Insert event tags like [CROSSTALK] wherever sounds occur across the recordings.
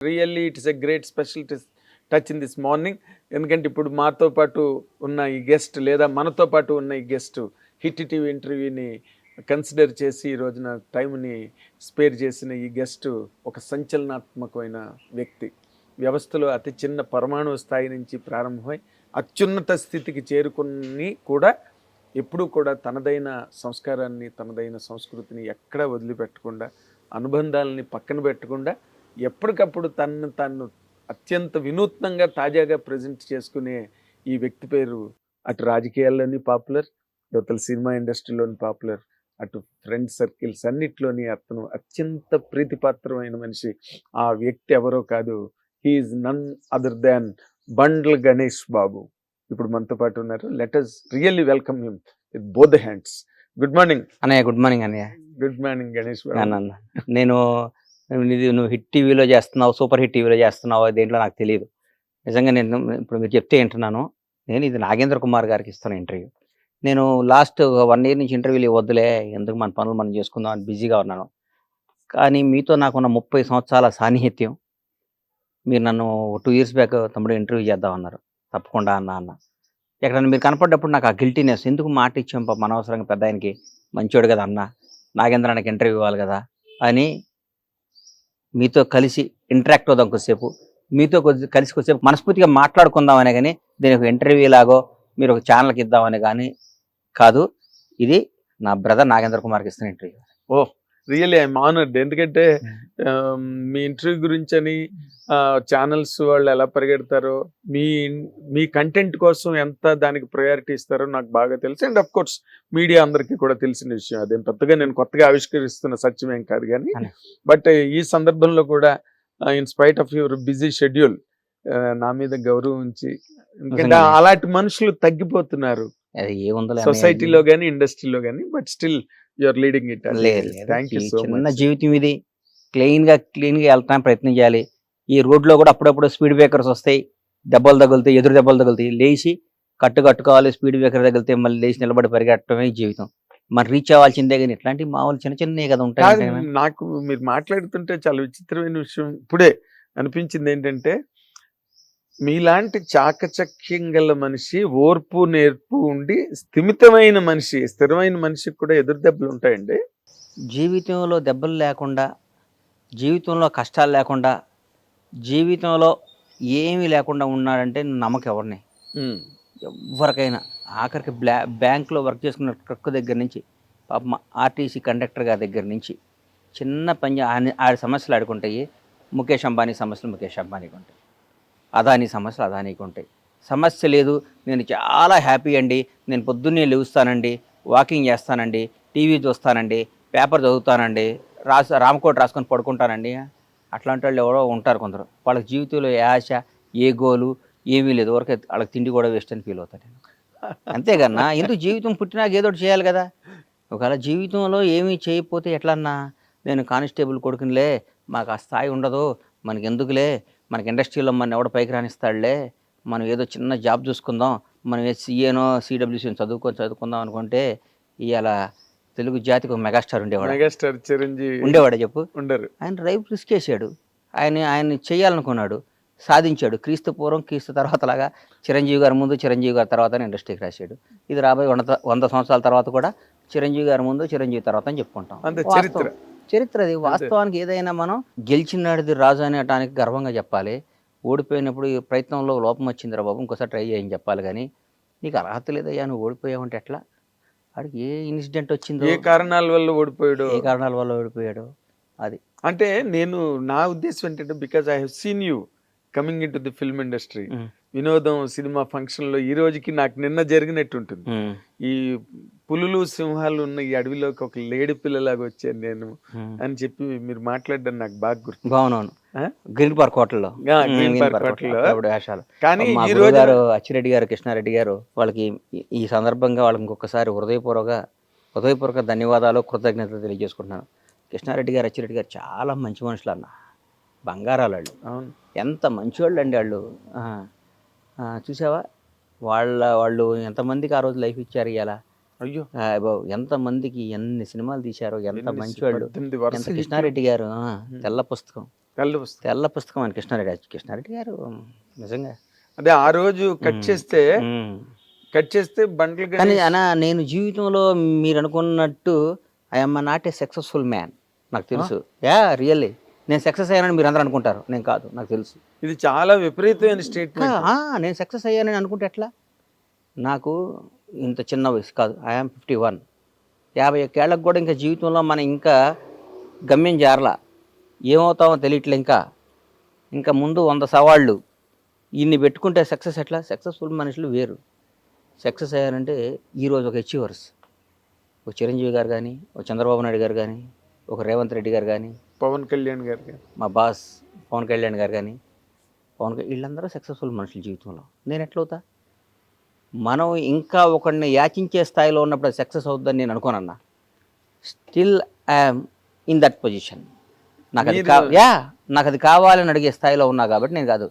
Really it's a great special touch in this morning ఎందుకంటే ఇప్పుడు మాతో పాటు ఉన్న ఈ గెస్ట్ లేదా మనతో పాటు ఉన్న ఈ గెస్ట్ హిట్ టీవీ ఇంటర్వ్యూని కన్సిడర్ చేసి ఈ రోజున టైంని స్పేర్ చేసిన ఈ గెస్ట్ ఒక సంచలనాత్మకమైన వ్యక్తి. వ్యవస్థలో అతి చిన్న పరమాణు స్థాయి నుంచి ప్రారంభమై అత్యున్నత స్థితికి చేరుకుని కూడా ఎప్పుడూ కూడా తనదైన సంస్కారాన్ని తనదైన సంస్కృతిని ఎక్కడా వదిలిపెట్టకుండా అనుబంధాలని పక్కన పెట్టకుండా ఎప్పటికప్పుడు తనను తను అత్యంత వినూత్నంగా తాజాగా ప్రజెంట్ చేసుకునే ఈ వ్యక్తి పేరు అటు రాజకీయాల్లోని పాపులర్ యువతల సినిమా ఇండస్ట్రీలోని పాపులర్ అటు ఫ్రెండ్ సర్కిల్స్ అన్నిట్లోని అతను అత్యంత ప్రీతిపాత్రమైన మనిషి. ఆ వ్యక్తి ఎవరో కాదు. He is none other than Bandla Ganesh Babu ఇప్పుడు మనతో పాటు ఉన్నారు. Let us really welcome him with both hands good morning అన్నయ్య గుడ్ మార్నింగ్ అన్నయ్య. గుడ్ మార్నింగ్ గణేష్ బాబు నేను ఇది నువ్వు హిట్ టీవీలో చేస్తున్నావు సూపర్ హిట్ టీవీలో చేస్తున్నావు దేంట్లో నాకు తెలియదు నిజంగా నేను ఇప్పుడు మీరు చెప్తే వింటున్నాను. నేను ఇది నాగేంద్ర కుమార్ గారికి ఇస్తాను ఇంటర్వ్యూ. నేను లాస్ట్ వన్ ఇయర్ నుంచి ఇంటర్వ్యూలు ఇవ్వద్దులే ఎందుకు మన పనులు మనం చేసుకుందాం అని బిజీగా ఉన్నాను. కానీ మీతో నాకున్న ముప్పై సంవత్సరాల సాన్నిహిత్యం మీరు నన్ను టూ ఇయర్స్ బ్యాక్ తమ్ముడు ఇంటర్వ్యూ చేద్దాం అన్నారు తప్పకుండా అన్న అన్న. ఎక్కడైనా మీరు కనపడ్డప్పుడు నాకు ఆ గిల్టీనెస్ ఎందుకు మాట ఇచ్చాం పాపం అనవసరంగా పెద్ద ఆయనకి మంచోడు కదా అన్న నాగేంద్రానికి ఇంటర్వ్యూ ఇవ్వాలి కదా అని మీతో కలిసి ఇంటరాక్ట్ అవుదాం కొద్దిసేపు. మీతో కొద్ది కలిసి కొద్దిసేపు మనస్ఫూర్తిగా మాట్లాడుకుందామనే కానీ దీని ఒక ఇంటర్వ్యూ లాగో మీరు ఒక ఛానల్కి ఇద్దామని కానీ కాదు. ఇది నా బ్రదర్ నాగేంద్ర కుమార్కి ఇస్తున్న ఇంటర్వ్యూ రియల్లీ ఐఎమ్ ఆనర్డ్. ఎందుకంటే um, మీ ఇంటర్వ్యూ గురించి అని ఛానల్స్ వాళ్ళు ఎలా పరిగెడతారో మీ మీ కంటెంట్ కోసం ఎంత దానికి ప్రయారిటీ ఇస్తారో నాకు బాగా తెలుసు. అండ్ అఫ్ కోర్స్ మీడియా అందరికీ కూడా తెలిసిన విషయం అదేం. పెద్దగా నేను కొత్తగా ఆవిష్కరిస్తున్న సత్యం ఏం కాదు కానీ. బట్ ఈ సందర్భంలో కూడా in spite of your busy schedule నా మీద గౌరవం ఉంచి ఎందుకంటే. అలాంటి మనుషులు తగ్గిపోతున్నారు. సొసైటీలో కానీ ఇండస్ట్రీలో కానీ but still your leading it లేదు చిన్న జీవితం ఇది. క్లీన్గా క్లీన్గా వెళ్తానికి ప్రయత్నం చేయాలి ఈ రోడ్లో కూడా అప్పుడప్పుడు స్పీడ్ బ్రేకర్స్ వస్తాయి. దెబ్బలు తగులుతాయి ఎదురు దెబ్బలు తగులుతాయి. లేచి కట్టు కట్టుకోవాలి స్పీడ్ బ్రేకర్ తగిలితే మళ్ళీ లేచి నిలబడి పరిగెట్టడమే జీవితం. మరి రీచ్ అవ్వాల్సిందే కానీ ఇట్లాంటి మామూలు చిన్న చిన్నవి కాదు, ఉంటాయి నాకు మీరు మాట్లాడుతుంటే చాలా విచిత్రమైన విషయం ఇప్పుడే అనిపించింది ఏంటంటే మీలాంటి చాకచక్యం గల మనిషి ఓర్పు నేర్పు ఉండి స్థిమితమైన మనిషి స్థిరమైన మనిషికి కూడా ఎదురు దెబ్బలు ఉంటాయండి. జీవితంలో దెబ్బలు లేకుండా జీవితంలో కష్టాలు లేకుండా జీవితంలో ఏమీ లేకుండా ఉన్నాడంటే నమ్మకం ఎవరిని ఎవరికైనా ఆఖరికి బ్లా బ్యాంక్లో వర్క్ చేసుకున్న ట్రక్ దగ్గర నుంచి పాపం ఆర్టీసీ కండక్టర్ గారి దగ్గర నుంచి చిన్న పని ఆడి సమస్యలు ఆడుకుంటాయి ముఖేష్ అంబానీ సమస్యలు ముఖేష్ అంబానీకి ఉంటాయి. అదాని సమస్యలు అదానికి ఉంటాయి. సమస్య లేదు నేను చాలా హ్యాపీ అండి నేను పొద్దున్నే లేవుస్తానండి వాకింగ్ చేస్తానండి టీవీ చూస్తానండి పేపర్ చదువుతానండి రాసు రామకోట రాసుకొని పడుకుంటానండి. అట్లాంటి వాళ్ళు ఎవరో ఉంటారు కొందరు. వాళ్ళకి జీవితంలో ఏ ఆశ ఏ గోలు ఏమీ లేదు. వరకు వాళ్ళకి తిండి కూడా వేస్ట్ అని ఫీల్ అవుతాను నేను. అంతేకన్నా ఎందుకు జీవితం పుట్టినాక ఏదో ఒకటి చేయాలి కదా. ఒకవేళ జీవితంలో ఏమీ చేయకపోతే ఎట్లన్నా? నేను కానిస్టేబుల్ కొడుకునిలే మాకు ఆ స్థాయి ఉండదు మనకి ఎందుకులే మనకి ఇండస్ట్రీలో మన ఎవడ పైకి రానిస్తాడులే మనం ఏదో చిన్న జాబ్ చూసుకుందాం మనం ఏ సీఏనో సిడబ్ల్యూసీని చదువుకొని చదువుకుందాం అనుకుంటే ఇవాళ తెలుగు జాతికి ఒక మెగాస్టార్ ఉండేవాడు. మెగాస్టార్ చిరంజీవి ఉండేవాడు చెప్పు. ఉండరు. ఆయన రైపు రిస్క్ చేశాడు. ఆయన ఆయన చేయాలనుకున్నాడు. సాధించాడు. క్రీస్తు పూర్వం క్రీస్తు తర్వాత లాగా చిరంజీవి గారి ముందు చిరంజీవి గారి తర్వాత ఇండస్ట్రీకి రాశాడు. ఇది రాబోయే వంద వంద సంవత్సరాల తర్వాత కూడా చిరంజీవి గారి ముందు చిరంజీవి తర్వాత అని చెప్పుకుంటాం. అంతే. చరిత్ర. చరిత్ర అది. వాస్తవానికి ఏదైనా మనం గెలిచినాడిది రాజు అనేటానికి గర్వంగా చెప్పాలి. ఓడిపోయినప్పుడు ఈ ప్రయత్నంలో లోపం వచ్చిందిరా బాబు ఇంకోసారి ట్రై చేయని చెప్పాలి కానీ నీకు అర్హత లేదయ్యా నువ్వు ఓడిపోయావంటే ఎట్లా? వాడికి ఏ ఇన్సిడెంట్ వచ్చిందో? ఏ కారణాల వల్ల ఓడిపోయాడు? ఏ కారణాల వల్ల ఓడిపోయాడు? అది. అంటే నేను నా ఉద్దేశం ఏంటంటే because I have seen you coming in to the film industry. వినోదం సినిమా ఫంక్షన్లో ఈ రోజుకి నాకు నిన్న జరిగినట్టు ఉంటుంది ఈ పులులు సింహాలు ఉన్న ఈ అడవిలోకి ఒక లేడి పిల్లలాగా వచ్చాను నేను. అని చెప్పి మీరు మాట్లాడడం నాకు బాగా గుర్తు. బాగున్నాను? గ్రీన్ పార్క్ హోటల్లో. గ్రీన్ పార్క్ హోటల్లో. కానీ ఈ రోజు గారు అచ్చిరెడ్డి గారు కృష్ణారెడ్డి గారు వాళ్ళకి ఈ- సందర్భంగా వాళ్ళకి ఇంకొకసారి హృదయపూర్వక హృదయపూర్వక ధన్యవాదాలు కృతజ్ఞతలు తెలియజేసుకుంటున్నాను. కృష్ణారెడ్డి గారు అచ్చిరెడ్డి గారు చాలా మంచి మనుషులు అన్న. బంగారాలు వాళ్ళు. అవును. ఎంత అండి వాళ్ళు. ఆ, ఆ, చూసావా? వాళ్ళ వాళ్ళు ఎంతమందికి ఆ రోజు లైఫ్ ఇచ్చారు ఇవాళ అయ్యో. ఎంతమందికి ఎన్ని సినిమాలు తీశారో ఎంత మంచివాళ్ళు ఎంత కృష్ణారెడ్డి గారు తెల్ల పుస్తకం. తెల్ల పుస్తకం. తెల్ల పుస్తకం అని కృష్ణారెడ్డి కృష్ణారెడ్డి గారు నిజంగా. అదే ఆ రోజు కట్ చేస్తే. కట్ చేస్తే బండ్లు కానీ అన్న నేను జీవితంలో మీరు అనుకున్నట్టు I'm not a successful man నాకు తెలుసు. Yeah really. నేను సక్సెస్ అయ్యానని మీరు అందరూ అనుకుంటారు. నేను కాదు నాకు తెలుసు. ఇది చాలా విపరీతమైన స్టేట్మెంట్ ఆ, నేను సక్సెస్ అయ్యానని అనుకుంటే ఎట్లా? నాకు ఇంత చిన్న వయసు కాదు. ఐఎమ్ ఫిఫ్టీ వన్ యాభై ఒక్కేళ్ళకి కూడా ఇంకా జీవితంలో మనం ఇంకా గమ్యం చేరలా ఏమవుతామో తెలియట్లే ఇంకా. ఇంకా ముందు వంద సవాళ్ళు. ఇన్ని పెట్టుకుంటే సక్సెస్ ఎట్లా? సక్సెస్ఫుల్ మనుషులు వేరు. సక్సెస్ అయ్యారంటే ఈరోజు ఒక అచీవర్స్ ఒక చిరంజీవి గారు కానీ ఒక చంద్రబాబు నాయుడు గారు కానీ ఒక రేవంత్ రెడ్డి గారు కానీ పవన్ కళ్యాణ్ గారికి మా బాస్ పవన్ కళ్యాణ్ గారు కానీ పవన్ వీళ్ళందరూ సక్సెస్ఫుల్ మనుషులు జీవితంలో. నేను ఎట్లవుతా? మనం ఇంకా ఒకడిని యాచించే స్థాయిలో ఉన్నప్పుడు సక్సెస్ అవుద్దని నేను అనుకోనన్నా. Still I'm in that position. నాకు అది కా యా నాకు అది కావాలని అడిగే స్థాయిలో ఉన్నా కాబట్టి నేను కాదు.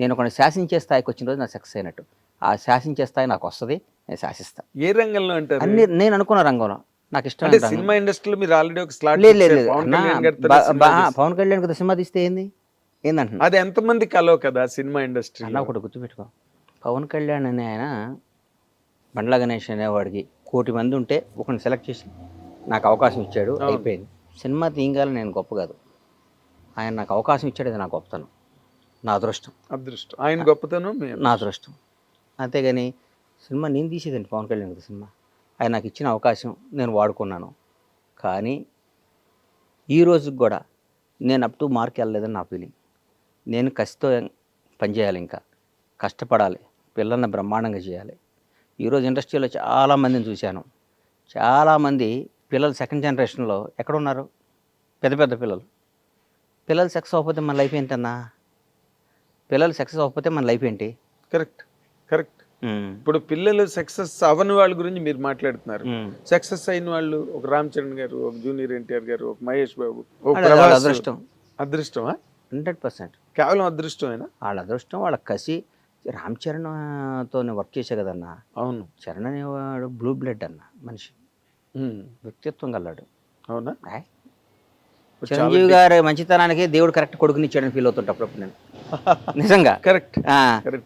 నేను ఒకరిని శాసించే స్థాయికి వచ్చిన రోజు నాకు సక్సెస్ అయినట్టు. ఆ శాసించే స్థాయి నాకు వస్తుంది నేను శాసిస్తా. ఏ రంగంలో అంటారు? అన్ని నేను అనుకున్న రంగంలో. నాకు ఇష్టం అంటే సినిమా ఇండస్ట్రీలో మీరు ఆల్రెడీ ఒక స్లాట్ లేదు లేదు. పవన్ కళ్యాణ్ కదా సినిమా తీస్తే ఏంది? ఏందంటున్నా అది ఎంతమంది కలవ కదా సినిమా ఇండస్ట్రీ అన్న ఒకటి గుర్తుపెట్టుకో. పవన్ కళ్యాణ్ అనే ఆయన బండ్ల గణేష్ అనేవాడికి కోటి మంది ఉంటే ఒకరిని సెలెక్ట్ చేసి నాకు అవకాశం ఇచ్చాడు. అయిపోయింది. సినిమా తీయగాలని నేను గొప్ప కాదు. ఆయన నాకు అవకాశం ఇచ్చాడు అది నా గొప్పతనం నా అదృష్టం. అదృష్టం. ఆయన గొప్పతనం నా అదృష్టం. అంతేగాని సినిమా నేను తీసేదండి పవన్ కళ్యాణ్ గారి సినిమా. ఆయన నాకు ఇచ్చిన అవకాశం నేను వాడుకున్నాను. కానీ ఈ రోజుకి కూడా నేను అప్ టు మార్క్ వెళ్ళలేదని నా ఫీలింగ్ నేను కసితో పనిచేయాలి ఇంకా. కష్టపడాలి. పిల్లల్ని బ్రహ్మాండంగా చేయాలి. ఈరోజు ఇండస్ట్రీలో చాలామందిని చూశాను. చాలామంది పిల్లలు సెకండ్ జనరేషన్లో ఎక్కడున్నారు? పెద్ద పెద్ద పిల్లలు. పిల్లలు సక్సెస్ అవ్వకపోతే మన లైఫ్ ఏంటన్నా? పిల్లలు సక్సెస్ అవ్వకపోతే మన లైఫ్ ఏంటి? Correct correct. ఇప్పుడు పిల్లలు సక్సెస్ అవని వాళ్ళ గురించి మీరు మాట్లాడుతున్నారు. సక్సెస్ అయిన వాళ్ళు ఒక రామ్ చరణ్ గారు ఒక జూనియర్ ఎన్టీఆర్ గారు ఒక మహేష్ బాబు అదృష్టం. అదృష్టమా? Hundred percent. కేవలం అదృష్టమేనా? వాళ్ళ అదృష్టం వాళ్ళ కసి రామ్ చరణ్తో వర్క్ చేసే కదన్న. అవును. చరణ్ అనేవాడు బ్లూ బ్లడ్ అన్న మనిషి. వ్యక్తిత్వం గల్లాడు అవునా? చిరంజీవి గారి మంచితనానికి దేవుడు కరెక్ట్ కొడుకుని ఇచ్చాడని ఫీల్ అవుతుంటా అప్పుడప్పుడు నేను. [LAUGHS] నిజంగా. కరెక్ట్.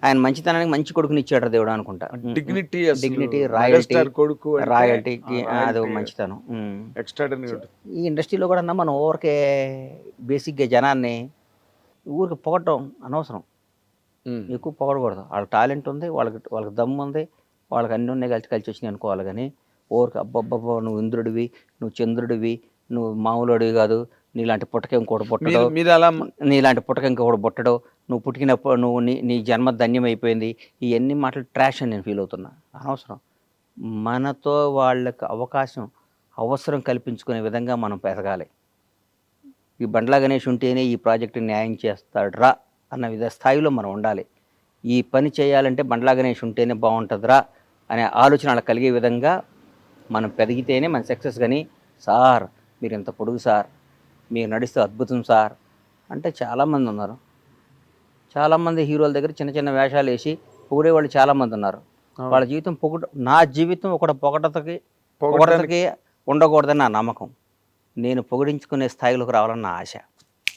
ఆయన మంచితనానికి మంచి కొడుకుని ఇచ్చాడు దేవుడు అనుకుంటా. డిగ్నిటీ డిగ్నిటీ రాయల్టీ కొడుకు రాయల్టీకి అది మంచితనం. ఉమ్. ఎక్స్ట్రాడనరీ ఈ ఇండస్ట్రీలో కూడా మనం ఊరికే బేసిక్గా జనాన్ని ఊరికి పొగటం అనవసరం. ఎక్కువ పొగడకూడదు. వాళ్ళకి టాలెంట్ ఉంది వాళ్ళకి వాళ్ళకి దమ్ము ఉంది వాళ్ళకి అన్ని ఉన్నాయి కలిసి కలిసి వచ్చినాయి అనుకోవాలి కానీ ఊరికి అబ్బబ్బబ్బా నువ్వు ఇంద్రుడివి నువ్వు చంద్రుడివి నువ్వు మామూలుడివి కాదు నీలాంటి పుట్టక ఇంకోటి పుట్టడు. మీరు అలా నీలాంటి పుట్టక ఇంకొకటి పుట్టడు. నువ్వు పుట్టినప్పుడు నువ్వు నీ నీ జన్మ ధన్యమైపోయింది. ఇవన్నీ మాటలు ట్రాష్ అని నేను ఫీల్ అవుతున్నా. అనవసరం. మనతో వాళ్ళకి అవకాశం అవసరం కల్పించుకునే విధంగా మనం పెరగాలి. ఈ బండ్ల గణేష్ ఉంటేనే ఈ ప్రాజెక్టు న్యాయం చేస్తాడ్రా అన్న విధ స్థాయిలో మనం ఉండాలి. ఈ పని చేయాలంటే బండ్ల గణేష్ ఉంటేనే బాగుంటుందిరా అనే ఆలోచన వాళ్ళకి కలిగే విధంగా మనం పెరిగితేనే మన సక్సెస్ కానీ సార్ మీరు ఎంత పొడుగు సార్ మీరు నడిస్తే అద్భుతం సార్ అంటే చాలామంది ఉన్నారు. చాలామంది హీరోల దగ్గర చిన్న చిన్న వేషాలు వేసి పొగిడే వాళ్ళు చాలామంది ఉన్నారు. వాళ్ళ జీవితం పొగట నా జీవితం ఒక పొగటతకి పొగటతకి ఉండకూడదని నా నమ్మకం. నేను పొగిడించుకునే స్థాయిలోకి రావాలని నా ఆశ.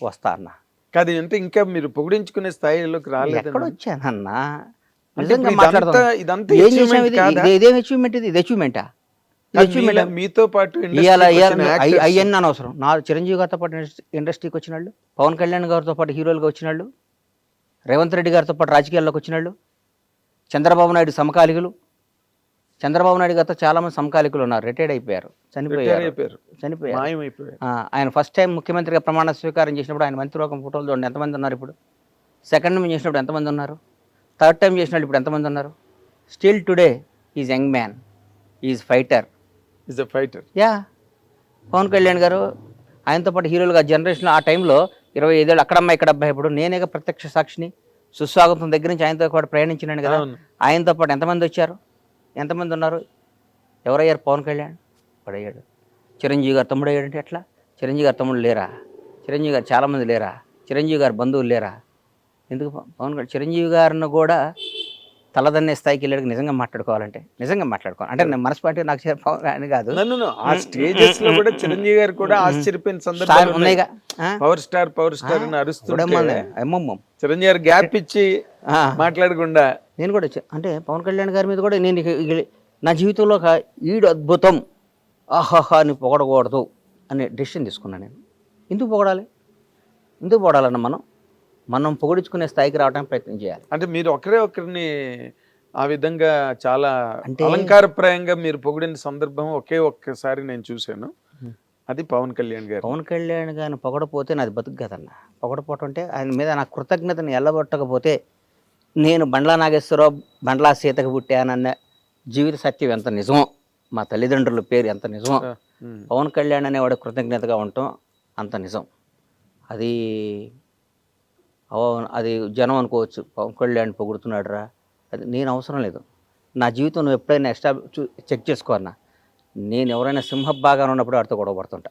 వస్తా అన్న. కాదు అంటే ఇంకా మీరు పొగిడించుకునే స్థాయిలోకి రాలేదు ఎక్కడ వచ్చానన్నా? నిజంగా ఇది? అచీవ్మెంట్ ఇది ఇది అచీవ్మెంటా మీతో పాటు అవన్నీ అనవసరం. నా చిరంజీవి గారితో పాటు ఇండస్ట్రీ- ఇండస్ట్రీకి వచ్చిన వాళ్ళు పవన్ కళ్యాణ్ గారితో పాటు హీరోలుగా వచ్చిన వాళ్ళు రేవంత్ రెడ్డి గారితో పాటు రాజకీయాల్లోకి వచ్చిన వాళ్ళు చంద్రబాబు నాయుడు సమకాలికులు చంద్రబాబు నాయుడు గారితో చాలా మంది సమకాలికులు ఉన్నారు రిటైర్డ్ అయిపోయారు చనిపోయారు. చనిపోయారు. ఆయన ఫస్ట్ టైం ముఖ్యమంత్రిగా ప్రమాణ స్వీకారం చేసినప్పుడు ఆయన మంత్రివర్గం ఫోటోలు చూడండి ఎంతమంది ఉన్నారు ఇప్పుడు? సెకండ్ టైం చేసినప్పుడు ఎంతమంది ఉన్నారు? థర్డ్ టైం చేసినప్పుడు ఇప్పుడు ఎంతమంది ఉన్నారు? Still today is young man is fighter a fighter yeah Pawan Kalyan గారు ఆయనతో పాటు హీరోలుగా జనరేషన్లో ఆ టైంలో ఇరవై ఐదేళ్ళు అక్కడమ్మ ఇక్కడ అబ్బాయి ఇప్పుడు నేనేగా ప్రత్యక్ష సాక్షిని సుస్వాగతం దగ్గర నుంచి ఆయనతో పాటు ప్రయాణించినాను కదా. ఆయనతో పాటు ఎంతమంది వచ్చారు? ఎంతమంది ఉన్నారు? ఎవరయ్యారు? పవన్ కళ్యాణ్ పడయ్యాడు చిరంజీవి గారు తమ్ముడు అయ్యాడంటే ఎట్లా? చిరంజీవి గారు తమ్ముడు లేరా? చిరంజీవి గారు చాలామంది లేరా? చిరంజీవి గారు బంధువులు లేరా? ఎందుకు పవన్ కళ్యాణ్ చిరంజీవి గారిని కూడా తలదన్నే స్థాయికి వెళ్ళాడు నిజంగా మాట్లాడుకోవాలంటే నిజంగా మాట్లాడుకోవాలి. అంటే నేను మనస్పాటి నాకు పవన్ అని కాదు. నన్ను ఆ స్టేజెస్లో కూడా చిరంజీవి గారు కూడా ఆశ్చర్యపోయిన సందర్భాలు ఉన్నాయిగా? పవర్ స్టార్ పవర్ స్టార్ అని అమ్మమ్మ. చిరంజీవి గారు గ్యాప్ ఇచ్చి. మాట్లాడకుండా నేను కూడా వచ్చా. అంటే పవన్ కళ్యాణ్ గారి మీద కూడా నేను నా జీవితంలో ఒక ఈడు అద్భుతం. ఆహాహా అని పొగడకూడదు అనే డెసిషన్ తీసుకున్నాను నేను. ఎందుకు పొగడాలి? ఎందుకు పొగడాలన్న మనం? మనం పొగిడించుకునే స్థాయికి రావడానికి ప్రయత్నం చేయాలి. అంటే మీరు ఒకరే ఒకరిని ఆ విధంగా చాలా అంటే- అలంకారప్రాయంగా మీరు పొగిడిన సందర్భం ఒకే ఒక్కసారి నేను చూశాను. అది పవన్ కళ్యాణ్ గారు. పవన్ కళ్యాణ్ గారిని పొగడపోతే నాది బతుకు కదన్న. పొగడపోవటం అంటే ఆయన మీద నా కృతజ్ఞతను ఎల్లబొట్టకపోతే నేను బండ్లా నాగేశ్వరరావు బండ్లా సీతకు పుట్టానన్న జీవిత సత్యం ఎంత నిజమో మా తల్లిదండ్రుల పేరు ఎంత నిజమో. పవన్ కళ్యాణ్ అనేవాడు కృతజ్ఞతగా ఉండటం అంత నిజం. అది అవ- అది జనం అనుకోవచ్చు పవన్ కళ్యాణ్ పొగుడుతున్నాడు రా అది నేను అవసరం లేదు. నా జీవితం నువ్వు ఎప్పుడైనా ఎస్టా చూ చెక్ చేసుకో అన్న. నేను ఎవరైనా సింహభాగాన్ని ఉన్నప్పుడు వాడితో గొడవ పడుతుంటా.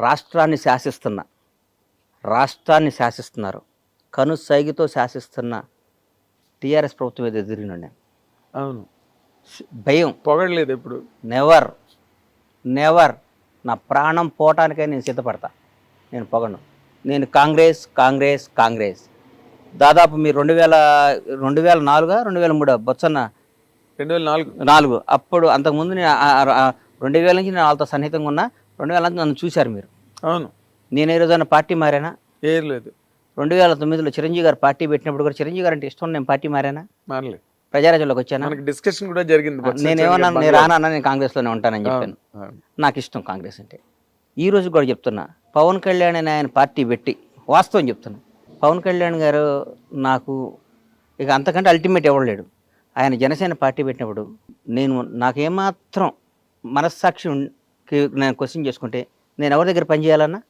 రాష్ట్రాన్ని శాసిస్తున్నా రాష్ట్రాన్ని శాసిస్తున్నారు. కను సైగితో శాసిస్తున్న టీఆర్ఎస్ ప్రభుత్వం మీద ఎదిరిన నేను. అవును. భయం. పొగడలేదు ఎప్పుడు? నెవర్ నెవర్ నా ప్రాణం పోవటానికై నేను సిద్ధపడతా. నేను పొగను నేను కాంగ్రెస్ కాంగ్రెస్ కాంగ్రెస్. దాదాపు మీరు రెండు వేల రెండు వేల నాలుగా రెండు వేల మూడు బొత్సన్న రెండు వేల నాలుగు. నాలుగు. అప్పుడు అంతకుముందు నేను రెండు వేల నుంచి నేను వాళ్ళతో సన్నిహితంగా ఉన్నా. రెండు వేల నుంచి నన్ను చూశారు మీరు. అవును. నేను ఏ రోజైనా పార్టీ మారానా? ఏం లేదు రెండు వేల తొమ్మిదిలో చిరంజీవి గారు పార్టీ పెట్టినప్పుడు కూడా చిరంజీవి గారు అంటే ఇష్టం నేను పార్టీ మారానా? మారలేదు ప్రజారాజ్యంలోకి వచ్చానా? మనకి డిస్కషన్ కూడా జరిగింది బొత్స నేను రానా నేను కాంగ్రెస్లోనే ఉంటానని చెప్పాను. నాకు ఇష్టం కాంగ్రెస్ అంటే. ఈ రోజు కూడా చెప్తున్నా పవన్ కళ్యాణ్ అని ఆయన పార్టీ పెట్టి వాస్తవం చెప్తున్నా పవన్ కళ్యాణ్ గారు నాకు ఇక అంతకంటే అల్టిమేట్ ఎవరు లేడు. ఆయన జనసేన పార్టీ పెట్టినప్పుడు నేను నాకేమాత్రం మనస్సాక్షి నేను క్వశ్చన్ చేసుకుంటే నేను ఎవరి దగ్గర పని చేయాలన్నా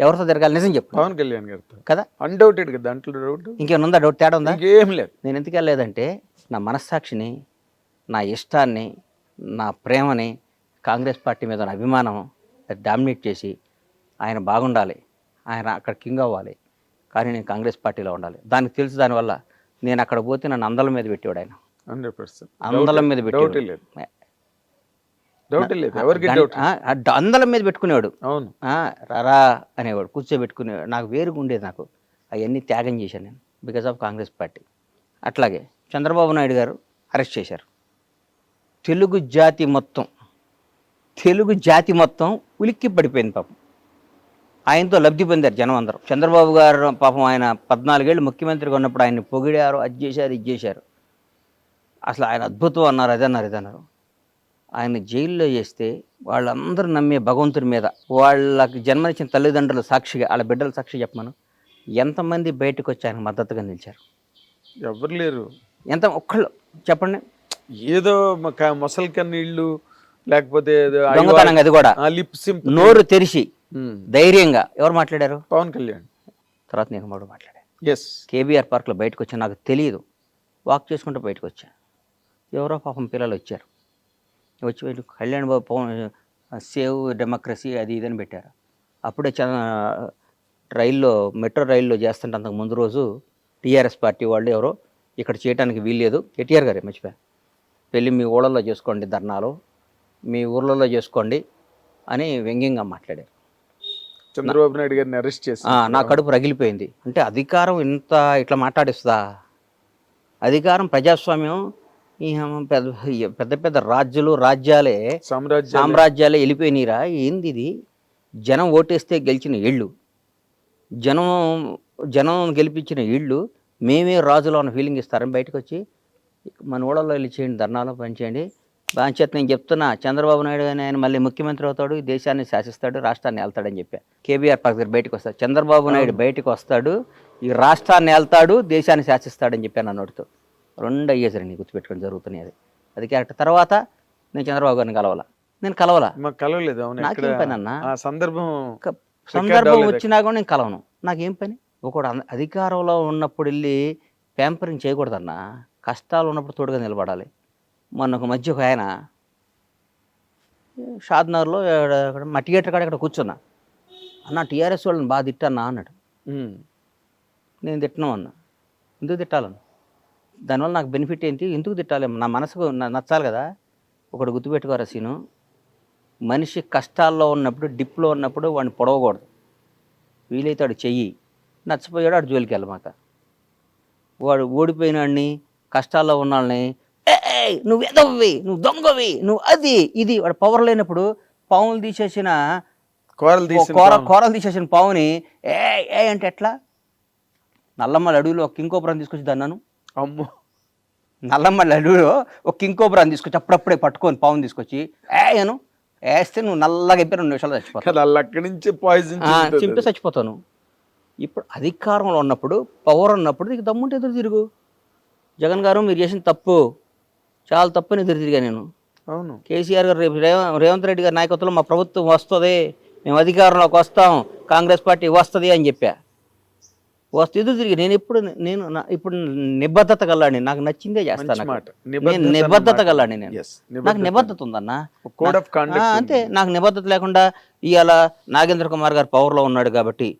ఎవరితో తిరగాలి? నిజం చెప్పు. పవన్ కళ్యాణ్ గారితో. కదా? అన్డౌటెడ్ కదా దాంట్లో డౌట్ ఇంకేమైనా ఉందా? డౌట్ తేడా ఉందా? ఇంకేం లేదు. నేను ఎందుకు వెళ్ళలేదంటే నా మనస్సాక్షిని నా ఇష్టాన్ని నా ప్రేమని కాంగ్రెస్ పార్టీ మీద ఉన్న అభిమానం డామినేట్ చేసి ఆయన బాగుండాలి. ఆయన అక్కడ కింగ్ అవ్వాలి. కానీ నేను కాంగ్రెస్ పార్టీలో ఉండాలి. దానికి తెలుసు దానివల్ల నేను అక్కడ పోతే నన్ను అందల మీద పెట్టేవాడు ఆయన. Hundred percent. అందలం మీద పెట్టేవాడు. డౌట్ లేదు. ఎవరికి అందలం మీద పెట్టుకునేవాడు. అవును. ఆ, రారా అనేవాడు కూర్చోబెట్టుకునేవాడు నాకు వేరుగా ఉండేది నాకు. అవన్నీ త్యాగం చేశాను నేను బికాజ్ ఆఫ్ కాంగ్రెస్ పార్టీ. అట్లాగే చంద్రబాబు నాయుడు గారు అరెస్ట్ చేశారు. తెలుగు జాతి మొత్తం తెలుగు జాతి మొత్తం ఉలిక్కి పడిపోయింది పాపం. ఆయనతో లబ్ధి పొందారు జనం అందరూ. చంద్రబాబు గారు పాపం ఆయన పద్నాలుగేళ్ళు ముఖ్యమంత్రిగా ఉన్నప్పుడు ఆయన్ని పొగిడారు అది చేశారు ఇది చేశారు. అసలు ఆయన అద్భుతం అన్నారు అది అన్నారు ఇది అన్నారు ఆయన జైల్లో చేస్తే వాళ్ళందరూ నమ్మే భగవంతుడి మీద వాళ్ళకి జన్మనిచ్చిన తల్లిదండ్రుల సాక్షిగా వాళ్ళ బిడ్డల సాక్షి చెప్పమను. ఎంతమంది బయటకు వచ్చి ఆయన మద్దతుగా నిలిచారు? ఎవరు లేరు. ఎంత ఒక్కళ్ళు చెప్పండి. ఏదో ఒక మొసలి కన్నీళ్ళు లేకపోతే దొంగతనంగా అది కూడా. లిప్ సింప్ నోరు తెరిచి ధైర్యంగా ఎవరు మాట్లాడారు? పవన్ కళ్యాణ్. తర్వాత నేను మూడు మాట్లాడాను. ఎస్ కేబీఆర్ పార్క్లో బయటకు వచ్చా నాకు తెలియదు వాక్ చేసుకుంటూ బయటకు వచ్చా. ఎవరో పాపం పిల్లలు వచ్చారు. వచ్చి బయట కళ్యాణ్ బాబు పవన్ సేవ్ డెమోక్రసీ అది ఇది అని పెట్టారు. అప్పుడే చ రైల్లో మెట్రో రైల్లో చేస్తుంటే అంతకు ముందు రోజు టీఆర్ఎస్ పార్టీ వాళ్ళు ఎవరో ఇక్కడ చేయడానికి వీల్లేదు. కేటీఆర్ గారే మర్చిపోయా. వెళ్ళి మీ ఊళ్ళల్లో చేసుకోండి ధర్నాలు మీ ఊర్లలో చేసుకోండి అని వ్యంగ్యంగా మాట్లాడారు. చంద్రబాబు నాయుడు గారిని అరెస్ట్ చేసి నా కడుపు రగిలిపోయింది. అంటే అధికారం ఇంత ఇట్లా మాట్లాడిస్తుందా? అధికారం ప్రజాస్వామ్యం పెద్ద పెద్ద పెద్ద రాజ్యాలు రాజ్యాలే సామ్రాజ్యం సామ్రాజ్యాలే వెళ్ళిపోయినీరా? ఏంది ఇది జనం ఓటేస్తే గెలిచిన ఇళ్ళు జనం జనం గెలిపించిన ఇళ్ళు మేమే రాజులో ఉన్న ఫీలింగ్ ఇస్తారని బయటకు వచ్చి మన ఊళ్ళలో వెళ్ళి చేయండి ధర్నాలో పనిచేయండి. బాంచేత నేను చెప్తున్నా చంద్రబాబు నాయుడు ఆయన మళ్ళీ ముఖ్యమంత్రి అవుతాడు ఈ దేశాన్ని శాసిస్తాడు రాష్ట్రాన్ని వెళ్తాడని చెప్పా. కేబీఆర్ దగ్గర బయటకు వస్తాడు. చంద్రబాబు నాయుడు బయటకు వస్తాడు ఈ రాష్ట్రాన్ని వెళ్తాడు దేశాన్ని శాసిస్తాడని చెప్పాను నా రెండు అయ్యేసరి నీ గుర్తుపెట్టుకొని జరుగుతున్నాయి అది అది క్యారెక్టర్ తర్వాత నేను చంద్రబాబు గారిని కలవాల? నేను కలవాలా? కలవలేదు నాకేం ఎక్కడ పని అన్న? సందర్భం సందర్భం వచ్చినా కూడా నేను కలవను. నాకేం పని? ఒకడు అధికారంలో ఉన్నప్పుడు వెళ్ళి ప్యాంపరింగ్ చేయకూడదన్న? కష్టాలు ఉన్నప్పుడు తోడుగా నిలబడాలి. మొన్న ఒక మధ్య ఒక ఆయన షాద్నగర్లో మా థియేటర్ కాడ ఇక్కడ కూర్చున్నా. అన్న టీఆర్ఎస్ వాళ్ళని బాగా తిట్టన్నా అన్నాడు. నేను తిట్టను అన్న. ఎందుకు తిట్టాలను దానివల్ల నాకు బెనిఫిట్ ఏంటి? ఎందుకు తిట్టాలి? నా మనసుకు నచ్చాలి కదా? ఒకటి గుర్తుపెట్టుకోరా సీను? మనిషి కష్టాల్లో ఉన్నప్పుడు డిప్లో ఉన్నప్పుడు వాడిని పొడవకూడదు. వీలైతే వాడు చెయ్యి. నచ్చపోయాడు వాడు జోలికి వెళ్ళమాక. వాడు ఓడిపోయిన వాడిని కష్టాల్లో ఉన్న వాళ్ళని "ఏయ్, నువ్వు ఎదవ్వి నువ్వు దొంగవి నువ్వు అది ఇది. వాడు పవర్ లేనప్పుడు పావులు తీసేసిన కూరలు తీసిన కూర. కూరలు తీసేసిన పావుని ఏ ఏ అంటే ఎట్లా? నల్లమ్మల అడవిలో ఒక కింకోపురం తీసుకొచ్చి దన్నాను అమ్మో. నల్లమ్మల అడవిలో ఒక కింకోపురం తీసుకొచ్చి అప్పుడప్పుడే పట్టుకొని పావుని తీసుకొచ్చి ఏయను వేస్తే నువ్వు నల్లగా అయిపోయి రెండు నిమిషాలు చచ్చిపోతావు. అక్కడి నుంచి పాయిజన్ చింపి చచ్చిపోతాను. ఇప్పుడు అధికారంలో ఉన్నప్పుడు పవర్ ఉన్నప్పుడు నీకు దమ్ముంటే ఎదురు తిరుగు. జగన్ గారు మీరు చేసిన తప్పు చాలా తప్పు అని ఎదురు తిరిగా నేను. అవును. కేసీఆర్ గారు రేపు రేవ- రేవంత్ రెడ్డి గారి నాయకత్వంలో మా ప్రభుత్వం వస్తుంది మేము అధికారంలోకి వస్తాం కాంగ్రెస్ పార్టీ వస్తుంది అని చెప్పా. వస్తే ఎదురు తిరిగి నేను ఎప్పుడు నేను ఇప్పుడు నిబద్ధత గల్లాడిని. నాకు నచ్చిందే చేస్తాను. నేను నిబద్ధత. గల్లాడిని నేను. నాకు నిబద్ధత. ఉందన్న. అంతే. నాకు నిబద్ధత లేకుండా ఇవాళ నాగేంద్ర కుమార్ గారు పవర్లో ఉన్నాడు కాబట్టి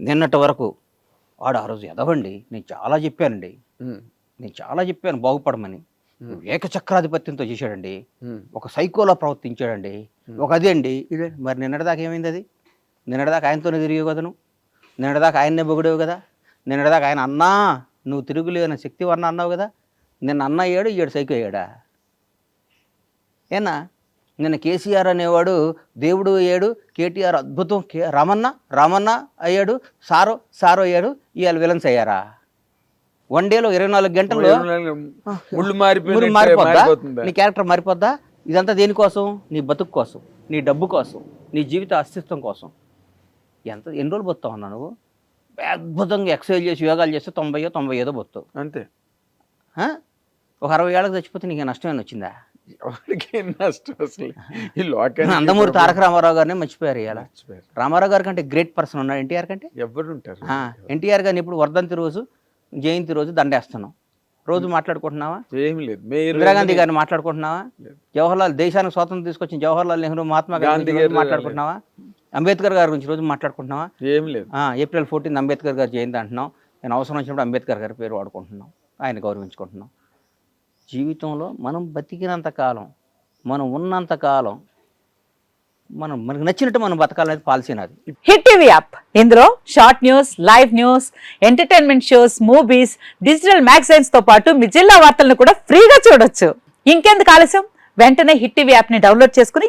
నిన్నటి వరకు వాడు ఆ రోజు ఎదవండి. నేను చాలా చెప్పానండి. నేను చాలా చెప్పాను బాగుపడమని. ఏకచక్రాధిపత్యంతో చేశాడండి. ఒక సైకోలా ప్రవర్తించాడండి. ఒక అదే అండి. ఇదే మరి నిన్నటిదాకా ఏమైంది అది? నిన్నటిదాకా ఆయనతోనే తిరిగి కదా నువ్వు? నిన్నటిదాకా ఆయన్నే పొగిడేవు కదా? నిన్నటిదాకా ఆయన అన్నా నువ్వు తిరుగులేని శక్తివర్ణ అన్నావు కదా? నిన్న అన్న అయ్యాడు ఈడు సైకో అయ్యాడా? ఏనా? నిన్న కేసీఆర్ అనేవాడు దేవుడు అయ్యాడు కేటీఆర్ అద్భుతం కే రామన్న రామన్న అయ్యాడు సారో సారో అయ్యాడు ఇవాళ విలన్స్ అయ్యారా? వన్ డేలో ఇరవై నాలుగు గంటల్లో మారిపోద్దా? నీ క్యారెక్టర్ మారిపోద్దా? ఇదంతా దేనికోసం నీ బతుకు కోసం నీ డబ్బు కోసం నీ జీవిత అస్తిత్వం కోసం. ఎంత ఎన్ని రోజులు బతావు అన్నా నువ్వు? అద్భుతంగా ఎక్సర్సైజ్ చేసి యోగాలు చేస్తే తొంభైయో తొంభై ఐదో బతావు అంతే. ఒక అరవై ఏళ్ళకి చచ్చిపోతే నీకు నష్టమేమి వచ్చిందా? ఎవరికి నష్టం అసలు? ఈ లోకానికి నందమూరి తారక రామారావు గారినే మర్చిపోయారు ఇవాళ. రామారావు గారి కంటే గ్రేట్ పర్సన్ ఉన్నాడు ఎన్టీఆర్ కంటే? ఎవరు ఉంటారు ఎన్టీఆర్ గారిని ఇప్పుడు వర్ధంతి రోజు జయంతి రోజు దండేస్తున్నాం. రోజు మాట్లాడుకుంటున్నావా? ఏమి లేదు. ఇందిరాగాంధీ గారిని మాట్లాడుకుంటున్నావా? జవహర్లాల్ దేశానికి స్వాతంత్రం తీసుకొచ్చిన జవహర్లాల్ నెహ్రూ మహాత్మా గాంధీ గాంధీ గురించి గారు మాట్లాడుకుంటున్నావా? అంబేద్కర్ గారి గురించి రోజు మాట్లాడుకుంటున్నావా? ఏమి లేదు. ఆ, ఏప్రిల్ ఫోర్టీన్ అంబేద్కర్ గారు జయంతి అంటున్నాం నేను అవసరం వచ్చినప్పుడు అంబేద్కర్ గారి పేరు వాడుకుంటున్నాం ఆయన గౌరవించుకుంటున్నాం జీవితంలో మనం బతికినంత కాలం మనం ఉన్నంత కాలం మనం మనకు నచ్చినట్టు మనం బతకాలనేది పాలసీ నాది. Hit TV app. ఇందులో short news live news entertainment shows movies digital మ్యాగజైన్స్తో పాటు మీ జిల్లా వార్తలను కూడా ఫ్రీగా చూడొచ్చు. ఇంకెందుకు ఆలస్యం? వెంటనే హిట్ టీవీ యాప్ని డౌన్లోడ్ చేసుకుని